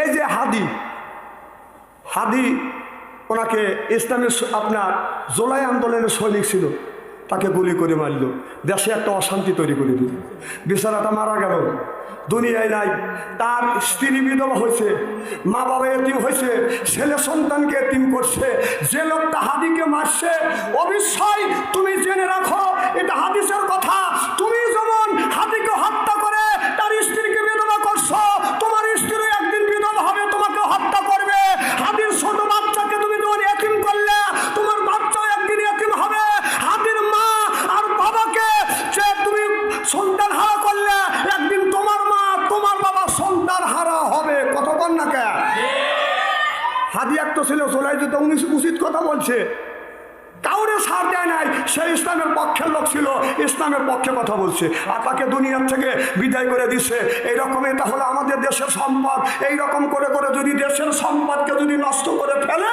এই যে হাদি হাদি ওনাকে ইসলামের আপনার জোলাই আন্দোলনের সৈনিক ছিল, তাকে গুলি করে মারল। দেশে একটা অশান্তি তৈরি করে দিল। বেচারাটা মারা গেল। দুনিয়ায় নাই। তার স্ত্রী বিধবা হয়েছে মা বাবা এতিম হয়েছে, ছেলে সন্তানকে এতিম করছে। যে লোকটা হাদিকে মারছে অবশ্যই তুমি জেনে রাখো, এটা হাদিসের কথা ছিল চলাই যেতে উনি উচিত কথা বলছে। কাউরে সার দেয় নাই, সে ইসলামের পক্ষের লোক ছিল, ইসলামের পক্ষে কথা বলছে। আর তাকে দুনিয়ার থেকে বিদায় করে দিচ্ছে এইরকম এটা হলো আমাদের দেশের সম্পদ এই রকম করে করে যদি দেশের সম্পদকে যদি নষ্ট করে ফেলে,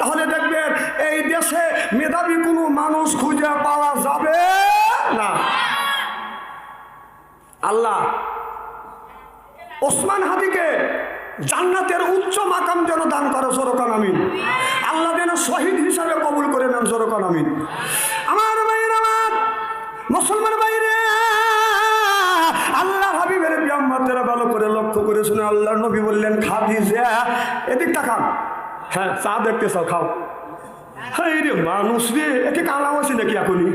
তাহলে দেখবেন এই দেশে মেধাবী কোনো মানুষ খুঁজে পাওয়া যাবে না। আল্লাহ, ওসমান হাদিকে জান্নাতের উচ্চ মাকাম যেন দান করে জোরকান আমিন। আল্লাহ যেন শহীদ হিসাবে কবুল করে নেন জোরকান আমিন। আমার ভাইয়ের আমার মুসলমান বাইরে আল্লাহ হাবিবের ভালো করে লক্ষ্য করে শুনে আল্লাহ নবী বললেন হ্যাঁ চা দেখতে চাও, খাও। হাই রে মানুষ রে, একে কালাম আছে নাকি এখনই?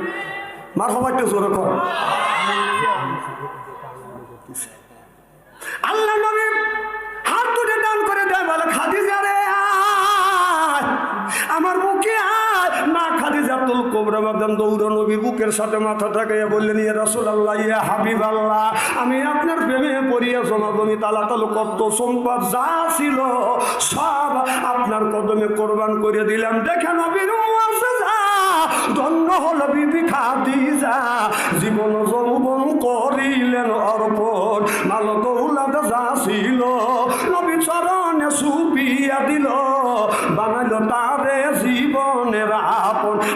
মার জোরে কর। আল্লাহ নবী বুকের সাথে মাথা ঠাকাইয়া বললেন, ইয়া রাসূল আল্লাহ ইয়া হাবিব আল্লাহ আমি আপনার প্রেমে পড়িয়া জমাগমি তালা তালু কত সম্পদ যা সব আপনার কদমে কোরবান করে দিলাম। দেখে নবীর ধন্য হল বিবি খাদিজা, জীবন যৌবন করিলেন অর্পণ মাল দৌলাদ যা ছিল, নবী চরণে সুপিয়া দিল, বানাইল আপন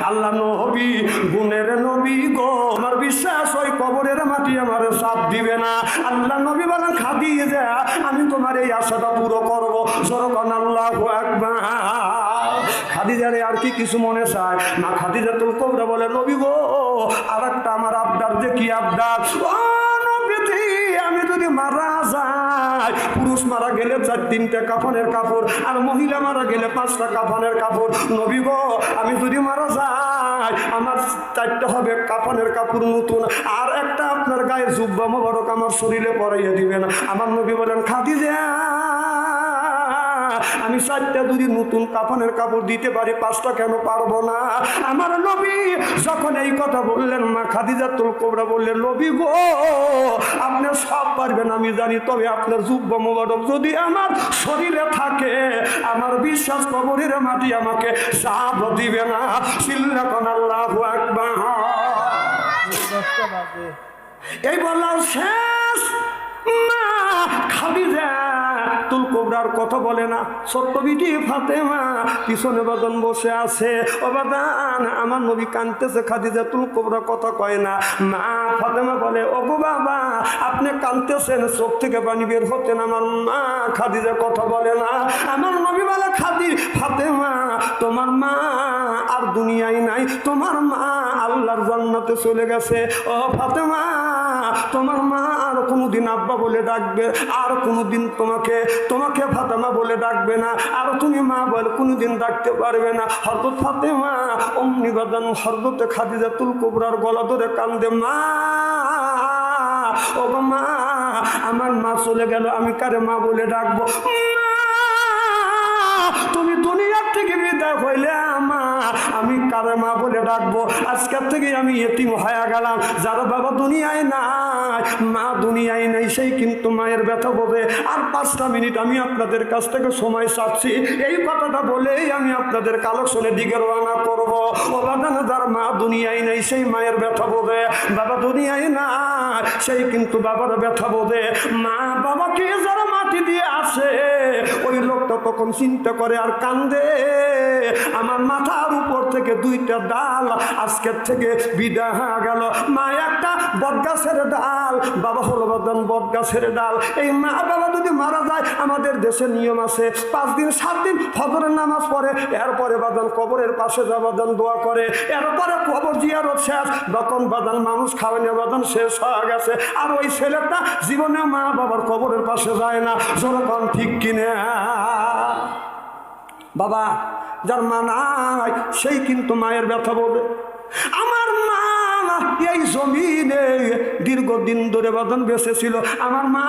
আল্লাহ নবী, গুণের নবী গো। আমার বিশ্বাস ওই কবরের মাটি আমার সাথ দিবে না। আল্লাহ নবী বলেন খাদিয়ে যা আমি তোমার এই আশাটা পুরো করব। সরকন আল্লাহ খাদিজারে আর কি কিছু মনে চায়? না খাদিজা তুল কবরা বলে, নবী গো আর একটা আমার আবদার যে কি আবদার? আমি যদি মারা যাই পুরুষ মারা গেলে চার, তিনটে কাফনের কাপড়, আর মহিলা মারা গেলে পাঁচটা কাফনের কাপড়। নবী গো, আমি যদি মারা যাই, আমার চারটা হবে কাফনের কাপড় নতুন, আর একটা আপনার গায়ে জুব্বা মোবারক আমার শরীরে পরাইয়া দিবেন। আমার নবী বলেন খাদি খাদিজা আমি চারটা যদি নতুন কাফনের কাপড় দিতে পারি পাঁচটা কেন পারব না? আমার নবী যখন এই কথা বললেন মা খাদিজা তুল কোবরা বললেন নবী গো আপনি সব পারবেন আমি জানি তবে আপনার যুব্য মোবারক যদি আমার শরীরে থাকে আমার বিশ্বাস কবরের মাটি আমাকে সাপ দিবে না। সিল্লাকন আল্লাহ এই বললাম শেষ মা খাদিজা তুল কোবরার কথা বলে না। ছোট্ট বিটি ফাতেমা, পিছনে বাদন বসে আছে। ও বাদান, আমার নবী কানতেছে খাদিজা তুল কোবরা কথা কয় না। মা, ফাতেমা বলে ও বাবা, আপনি কানতেছেন, চোখ থেকে পানি বের হতেন আমার মা খাদিজা কথা বলে না। আমার নবী বলে, খাদি, ফাতেমা, তোমার মা আর দুনিয়ায় নাই। তোমার মা আল্লাহর জান্নাতে চলে গেছে। ও ফাতেমা তোমার মা আর কোনোদিন আব্বা বলে ডাকবে, আর কোনোদিন তোমাকে তোমাকে ফাতেমা বলে ডাকবে না, আর তুমি মা বলে কোনোদিন ডাকতে পারবে না। হরদত ফাতেমা অমনি বাদান হরদতে খাদিজা তুল কোবরার গলা ধরে কান্দে, মা ও মা, আমার মা চলে গেল, আমি কারে মা বলে ডাকবো? তুমি দুনিয়ার থেকে বিদায় হইলে মা আমি কারে মা বলে ডাকবো? আজকের থেকে আমি এতিম হয়ে গেলাম। যার বাবা দুনিয়ায় নাই, মা দুনিয়ায় নেই, সেই কিন্তু মায়ের ব্যথা বোঝে। আর পাঁচটা মিনিট আমি আপনাদের কাছ থেকে সময় চাচ্ছি। এই কথাটা বলেই আমি আপনাদের কালেকশনের দিকে রওনা করব। যার মা দুনিয়ায় নেই, সেই মায়ের ব্যথা বোঝে। বাবা দুনিয়ায় না সেই কিন্তু বাবার ব্যথা বোঝে। মা বাবাকে যারা মাটি দিয়ে আসে ওই লোকটা কতক্ষণ চিন্তা করে আর কান্দে। আমার মাথার উপর থেকে দুইটা ডাল আজকের থেকে বিদায় হয়ে গেল। মা, একটা বটগাছের ডাল। বাবা হলো বাদান বটগাছের ডাল। এই মা বাবা যদি মারা যায়, আমাদের দেশে নিয়ম আছে, পাঁচ দিন, সাত দিন ফজরের নামাজ পড়ে, এরপরে বাদান কবরের পাশে যা বাদান দোয়া করে, এরপরে কবর জিয়ারত শেষ। তখন বাদান মানুষ খাওয়ানো বাদান শেষ হয়ে গেছে। আর ওই ছেলেটা জীবনে মা বাবার কবরের পাশে যায় না। যখন ঠিক কিনে? বাবা যার মা নাই সেই কিন্তু মায়ের ব্যথা বলবে। এই জমিনে দীর্ঘদিন ধরে বাদন বেঁচে ছিল আমার মা,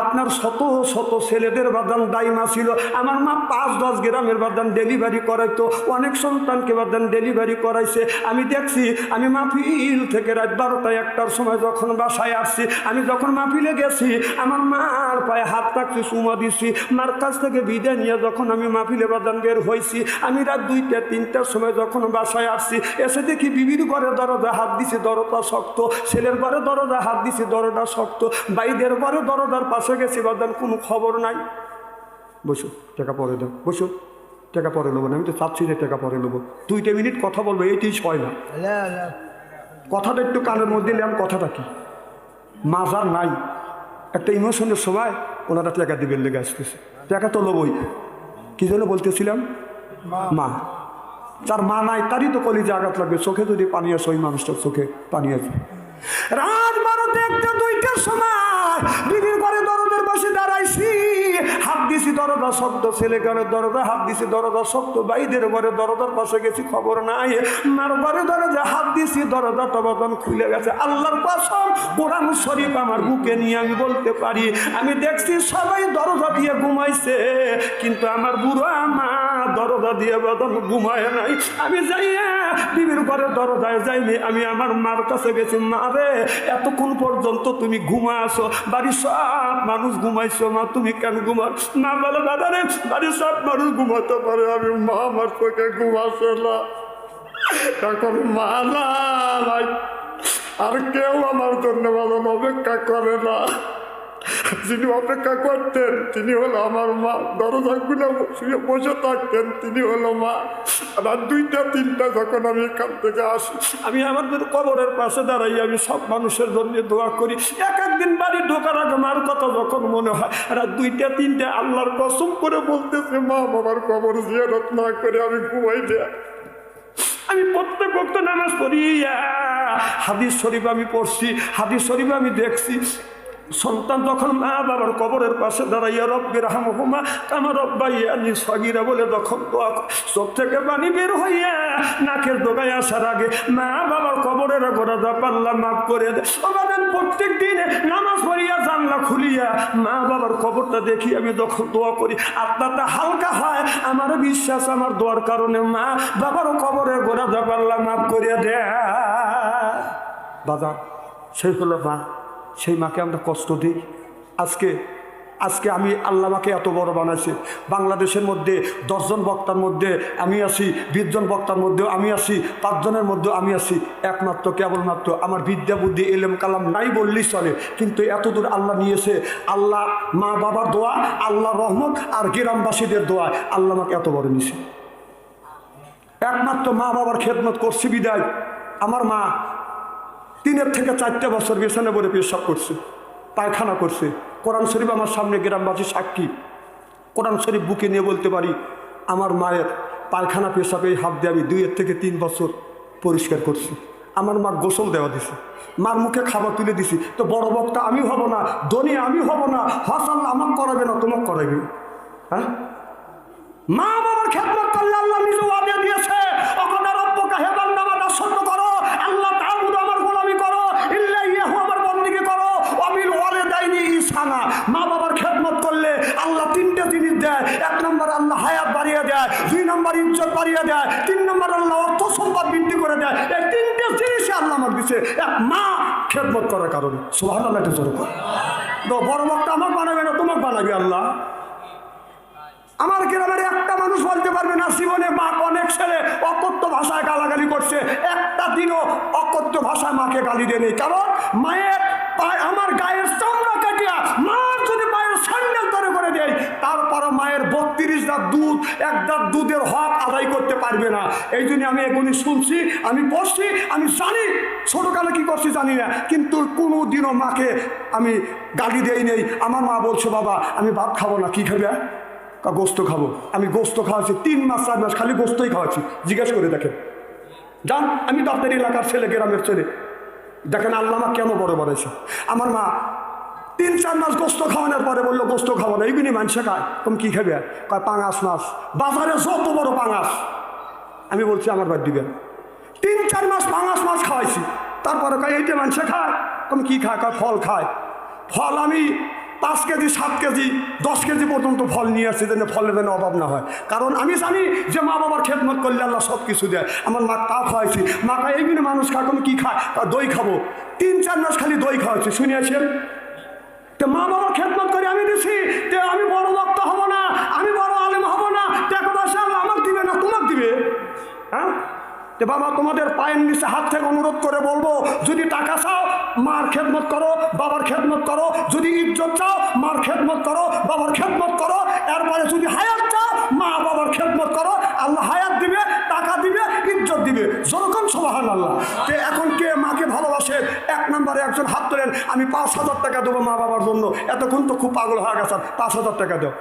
আপনার শত শত ছেলেদের বাদান দাইমা ছিল। আমার মা পাঁচ দশ গ্রামের বাদান ডেলিভারি করাইতো। অনেক সন্তানকে বাদান ডেলিভারি করাইছে। আমি দেখছি, আমি মাহফিল থেকে রাত বারোটায় একটার সময় যখন বাসায় আসছি, আমি যখন মাহফিলে গেছি, আমার মার পায়ে হাত রাখছি সুমা দিছি। মার কাছ থেকে বিদায় নিয়ে যখন আমি মাহফিলে বাদান বের হয়েছি আমি রাত দুইটা, তিনটার সময় যখন বাসায় আসছি, এসে দেখি বিবির ঘরে দরজা হাত দিছি দরজা শক্ত ছেলের ঘরে দরজা হাত দিছি দরজা শক্ত। বাইদের ঘরে দরজার পাশে গেছি বাদান কোনো খবর নাই। বসো টাকা পরে দেব বসো। টাকা পরে নেব না আমি তো চাচ্ছি যে টাকা পরে নেব। দুইটা মিনিট কথা বলব এইটাই ছয় না। কথাটা একটু কানের মধ্যে নিলাম কথাটা কি? মাজার নাই। একটা ইমোশনের সময় ওনারা টাকা দিবেন লেগে আসতেছে। টাকা তো লোবই। কি জন্য বলতেছিলাম? মা। যার মা নাই, তারই তো কলিজে আঘাত লাগবে। চোখে যদি পানি আসে, ওই মানুষটার চোখে পানি আসবে। রাত বারোটা একটা দুইটার সময় বিবির ঘরে দরদের বসে দাঁড়াইছি। হাত দিছি দরজা শব্দ, ছেলে ঘরে দরজা হাত দিছি দরজা শব্দ, বাইদের ঘরে দরজার পাশে গেছি, খবর নাই। মার ঘরে দরজা, হাত দিছি দরজা টবাদন খুলে গেছে। আল্লাহর কসম, কোরআন শরীফ আমার বুকে নিয়ে আমি বলতে পারি। আমি দেখছি সবাই দরজা দিয়ে ঘুমাইছে, কিন্তু আমার বুড়ো মা দরজা দিয়ে বদন ঘুমায় নাই। আমি যাই বিবির ঘরে দরজায় যাইনি। আমি আমার মার কাছে গেছি, মা রে, এতক্ষণ পর্যন্ত তুমি ঘুমা আসো বাড়ির সব মানুষ ঘুমাইছো, মা, তুমি কেন ঘুমাও? না বলে, দাদা রে, বাড়ির সব মানুষ ঘুমাতে পারে। আমি মা, আমার চোখে ঘুমাসে না। এখন মা না আর কেউ আমার জন্য ভালো অপেক্ষা করে না। যিনি অপেক্ষা করতেন, তিনি হলো আমার মা। দরজা গুলো শুয়ে বসে থাকতেন, তিনি হলো মা। রাত দুইটা, তিনটা যখন আমি এখান থেকে আসি, আমি আমাদের কবরের পাশে দাঁড়াই আমি সব মানুষের জন্য দোয়া করি। এক একদিন বাড়ি ঢোকার আগে মার কথা যখন মনে হয়, রাত দুইটা, তিনটা, আল্লাহর কসম করে বলতেছে, মা, বাবার কবর জিয়ারত না করে আমি ঘুমাই দেয় আমি প্রত্যেক বক্ত নামাজ পড়ি। হাদিস শরীফ আমি পড়ছি, হাদিস শরীফ আমি দেখছি। সন্তান যখন মা বাবার কবরের পাশে দাঁড়াইয়া রব্বের হামহুমা কামা রব্বাইয়া নি সগিরা বলে তখন। চোখ থেকে পানি বের হইয়া নাকের দোকায় আসার আগে মা বাবার কবরের গোড়া দা পাল্লা মাফ করে আমাদের প্রত্যেক দিনে নামাজ পড়িয়া জানলা খুলিয়া মা বাবার কবরটা দেখি, আমি যখন দোয়া করি, আত্মাটা হালকা হয়, আমার বিশ্বাস, আমার দোয়ার কারণে মা বাবার কবরের গোড়া দা পাল্লা মাফ করিয়া দেয়। দাদা সেই হলো মা সেই মাকে আমরা কষ্ট দিই। আজকে আজকে আমি আল্লাহ মাকে এত বড় বানাইছি। বাংলাদেশের মধ্যে দশজন বক্তার মধ্যে আমি আছি বিশজন বক্তার মধ্যেও আমি আছি পাঁচজনের মধ্যেও আমি আছি। একমাত্র, কেবলমাত্র আমার বিদ্যা, বুদ্ধি এলেম কালাম নাই বললেই চলে। কিন্তু এতদূর আল্লাহ নিয়েছে। আল্লাহ মা বাবার দোয়া, আল্লাহ রহমত আর গ্রামবাসীদের দোয়া। আল্লাহ আমাকে এত বড় নিছে একমাত্র মা বাবার খেদমত করছি বিদায়। আমার মা তিনের থেকে চারটে বছর বিছানে পরে পেশাব করছে, পায়খানা করছে। কোরআন শরীফ আমার সামনে গ্রামবাসী সাক্ষী। কোরআন শরীফ বুকে নিয়ে বলতে পারি, আমার মায়ের পায়খানা পেশাবে হাত দিয়ে আমি দুইয়ের থেকে তিন বছর পরিষ্কার করছি। আমার মা গোসল দেওয়া দিছে, মার মুখে খাবার তুলে দিছি। তো বড় বক্তা আমি হব না, ধনী আমি হব না, হাসান আমাকে করাবে না, তোমাকে করাবে হ্যাঁ? মা বাবার খেদমত করলে আল্লাহ নিজে দিয়েছে। ইজ্জত বাড়িয়ে দেয়, তিন নম্বর আল্লাহ অর্থ সম্পদ বৃদ্ধি করে দেয়। এই তিনটে জিনিসই আল্লাহ আমার দিচ্ছে এক মা খেদমত করার কারণে। একটা জোরে কর। বড় বক্তা আমার বানাবে না, তোমাকে বানাবে আল্লাহ। আমার গ্রামের একটা মানুষ বলতে পারবে না, জীবনে মা অনেক ছেলে, অকথ্য ভাষায় গালাগালি করছে। একটা দিনও অকথ্য ভাষায় মাকে গালি দেয়নি। কারণ মায়ের আমার গায়ের চামড়া কাটিয়া মার দেয় তারপরও মায়ের বত্রিশ দাঁত দুধ, এক দাঁত দুধের হক আদায় করতে পারবে না। এই জন্য আমি এগুলি শুনছি, আমি পড়ছি, আমি জানি, ছোটোকালে কি করছি জানি না, কিন্তু কোনো দিনও মাকে আমি গালি দেই নেই। আমার মা বলছে, বাবা, আমি ভাত খাব না, কি খাবে? গোস্ত খাব। আমি গোস্ত খাওয়াচ্ছি, তিন মাস, চার মাস খালি গোস্তই খাওয়াচ্ছি। জিজ্ঞেস করে দেখেন। যান, আমি তো আপনার এলাকার ছেলে, গ্রামের ছেলে। দেখেন আল্লাহ মা কেন বড় বড়েছে আমার মা তিন, চার মাস গোস্ত খাওয়ানোর পরে বলল, গোস্ত খাব না। এইগুলি মানুষে খায় তুমি কী খাবে? কয়, পাঙাশ মাছ। বাজারে যত বড় পাঙাশ! আমি বলছি, আমার বাদ দিবেন তিন, চার মাস পাঙাশ মাছ খাওয়াইছি। তারপরে কয়, এইটা মানুষে খায় তুমি কী খায়? কয়, ফল খায়। ফল আমি পাঁচ কেজি, সাত কেজি, দশ কেজি পর্যন্ত ফল নিয়ে আসছি, যেন ফলের যেন অভাব না হয়। কারণ আমি জানি যে মা বাবার খেদমত করলে আল্লাহ সব কিছু দেয়। আমার মা তা খাওয়াইছি। মা খায় এইগুলি মানুষ খায় তুমি কী খায়? দই খাব। তিন, চার মাস খালি দই খাওয়াচ্ছি শুনিয়েছেন? তো মা বাবা খেদমত করে আমি দিছি, তে আমি বড় বক্তা হব না, আমি বড় আলেম হব না। টাকা পয়সা আমাকে দিবে না তোমার দিবে? হ্যাঁ? যে বাবা, তোমাদের পায়ের নিচে হাত থেকে অনুরোধ করে বলব, যদি টাকা চাও, মার খেদমত করো, বাবার খেদমত করো। যদি ইজ্জত চাও, মার খেদমত করো, বাবার খেদমত করো। এরপরে যদি হায়াত চাও মা বাবার খেদমত করো, আল্লাহ হায়াত দিবে, টাকা দিবে, ইজ্জত দিবে। যখন সবাহান আল্লাহ যে এখন কে মাকে ভালোবাসে, এক নম্বরে একজন হাত তোলেন, আমি পাঁচ হাজার টাকা দেবো মা বাবার জন্য। এতক্ষণ তো খুব পাগল হয়ে গেছে পাঁচ হাজার টাকা দেও।